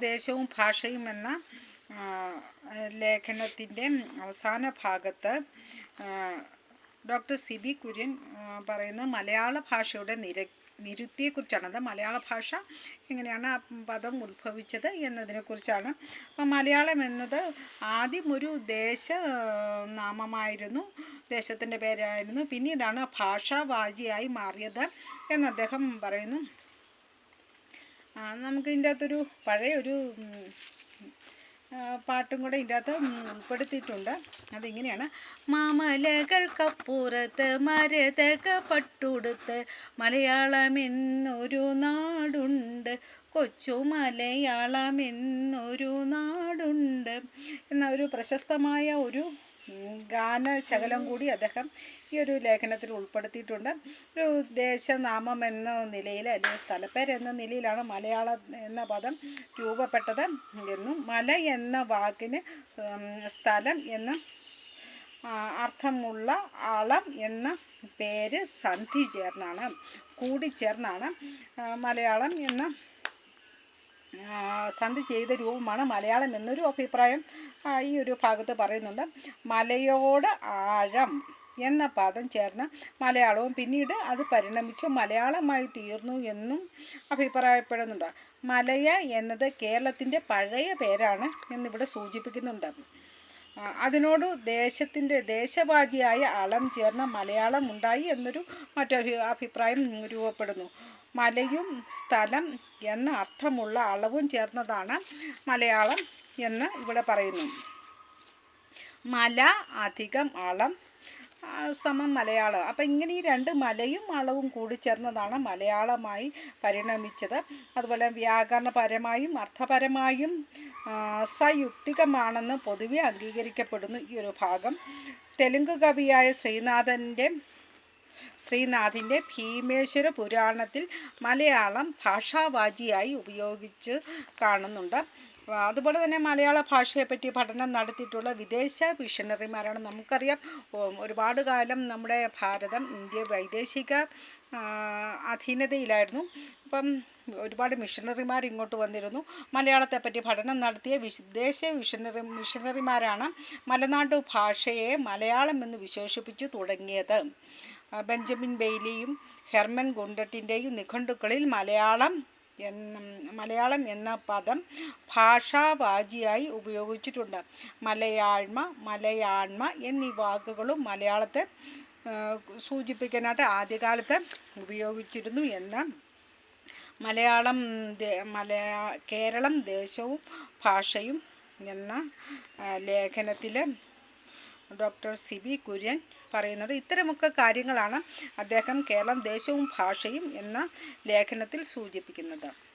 ദേശവും ഭാഷയും എന്ന ലേഖനത്തിന്റെ അവസാന ഭാഗത്ത് ഡോക്ടർ സിബി കുര്യൻ പറയുന്നത് മലയാള ഭാഷയുടെ നിര നിരുത്തിയെക്കുറിച്ചാണ്. അത് മലയാള ഭാഷ എങ്ങനെയാണ് ആ പദം ഉത്ഭവിച്ചത് എന്നതിനെക്കുറിച്ചാണ്. അപ്പം മലയാളം എന്നത് ആദ്യം ഒരു ദേശ നാമമായിരുന്നു. ദേശത്തിന്റെ പേരായിരുന്നു. പിന്നീടാണ് ഭാഷാവാചിയായി മാറിയത് എന്ന് അദ്ദേഹം പറയുന്നു. നമുക്ക് ഇതിന്റെ അകത്തൊരു പഴയ ഒരു പാട്ടും കൂടെ ഇതിന്റെ അകത്ത് ഉൾപ്പെടുത്തിയിട്ടുണ്ട്. അതിങ്ങനെയാണ്. മാമലകൾക്കപ്പുറത്ത് മരതക പട്ടുടുത്ത് മലയാളം എന്നൊരു നാടുണ്ട്. കൊച്ചു മലയാളമെന്നൊരു നാടുണ്ട്. എന്ന ഒരു പ്രശസ്തമായ ഒരു ഗാനശകലം കൂടി അദ്ദേഹം ഈ ഒരു ലേഖനത്തിൽ ഉൾപ്പെടുത്തിയിട്ടുണ്ട്. ഒരു ദേശനാമം എന്ന നിലയിൽ അല്ലെങ്കിൽ സ്ഥലപ്പേര് എന്ന നിലയിലാണ് മലയാളം എന്ന പദം രൂപപ്പെട്ടത് എന്നും മല എന്ന വാക്കിന് സ്ഥലം എന്ന അർത്ഥമുള്ള അളം എന്ന പേര് സന്ധി ചേർന്നാണ് കൂടിച്ചേർന്നാണ് മലയാളം എന്ന സന്ധി ചെയ്ത രൂപമാണ് മലയാളം എന്നൊരു അഭിപ്രായം ഈ ഒരു ഭാഗത്ത് പറയുന്നുണ്ട്. മലയോട് ആഴം എന്ന പദം ചേർന്ന മലയാളവും പിന്നീട് അത് പരിണമിച്ച് മലയാളമായി തീർന്നു എന്നും അഭിപ്രായപ്പെടുന്നുണ്ട്. മലയ എന്നത് കേരളത്തിന്റെ പഴയ പേരാണ് എന്നിവിടെ സൂചിപ്പിക്കുന്നുണ്ട്. അതിനോട് ദേശത്തിന്റെ ദേശവാദിയായ അളം ചേർന്ന മലയാളം ഉണ്ടായി എന്നൊരു മറ്റൊരു അഭിപ്രായം രൂപപ്പെടുന്നു. മലയും സ്ഥലം എന്ന അർത്ഥമുള്ള അളവും ചേർന്നതാണ് മലയാളം എന്ന് ഇവിടെ പറയുന്നു. മല അധികം അളം സമം മലയാളം. അപ്പം ഇങ്ങനെ ഈ രണ്ട് മലയും അളവും കൂടി ചേർന്നതാണ് മലയാളമായി പരിണമിച്ചത്. അതുപോലെ വ്യാകരണപരമായും അർത്ഥപരമായും സയുക്തികമാണെന്ന് പൊതുവെ അംഗീകരിക്കപ്പെടുന്നു ഈ ഒരു ഭാഗം. തെലുങ്ക് കവിയായ ശ്രീനാഥന്റെ ശ്രീനാഥിന്റെ ഭീമേശ്വര പുരാണത്തിൽ മലയാളം ഭാഷാവാചിയായി ഉപയോഗിച്ച് കാണുന്നുണ്ട്. അതുപോലെ തന്നെ മലയാള ഭാഷയെപ്പറ്റി പഠനം നടത്തിയിട്ടുള്ള വിദേശ മിഷണറിമാരാണ് നമുക്കറിയാം ഒരുപാട് കാലം നമ്മുടെ ഭാരതം ഇന്ത്യ വൈദേശിക അധീനതയിലായിരുന്നു. അപ്പം ഒരുപാട് മിഷണറിമാർ ഇങ്ങോട്ട് വന്നിരുന്നു. മലയാളത്തെപ്പറ്റി പഠനം നടത്തിയ വിദേശ മിഷണറി മിഷണറിമാരാണ് മലനാട്ടു ഭാഷയെ മലയാളം എന്ന് വിശേഷിപ്പിച്ചു തുടങ്ങിയത്. ബെഞ്ചമിൻ ബെയ്ലിയും ഹെർമൻ ഗുണ്ടറ്റിന്റെയും നിഘണ്ടുക്കളിൽ മലയാളം എന്ന മലയാളം എന്ന പദം ഭാഷാവാചിയായി ഉപയോഗിച്ചിട്ടുണ്ട്. മലയാഴ്മ മലയാണ്മ എന്നീ വാക്കുകളും മലയാളത്തെ സൂചിപ്പിക്കാനായിട്ട് ആദ്യകാലത്ത് ഉപയോഗിച്ചിരുന്നു എന്ന്. മലയാളം മലയാ കേരളം ദേശവും ഭാഷയും എന്ന ലേഖനത്തിൽ ഡോക്ടർ സി ബി കുര്യൻ പറയുന്നത് ഇത്തരമൊക്കെ കാര്യങ്ങളാണ് അദ്ദേഹം കേരളം ദേശവും ഭാഷയും എന്ന ലേഖനത്തിൽ സൂചിപ്പിക്കുന്നത്.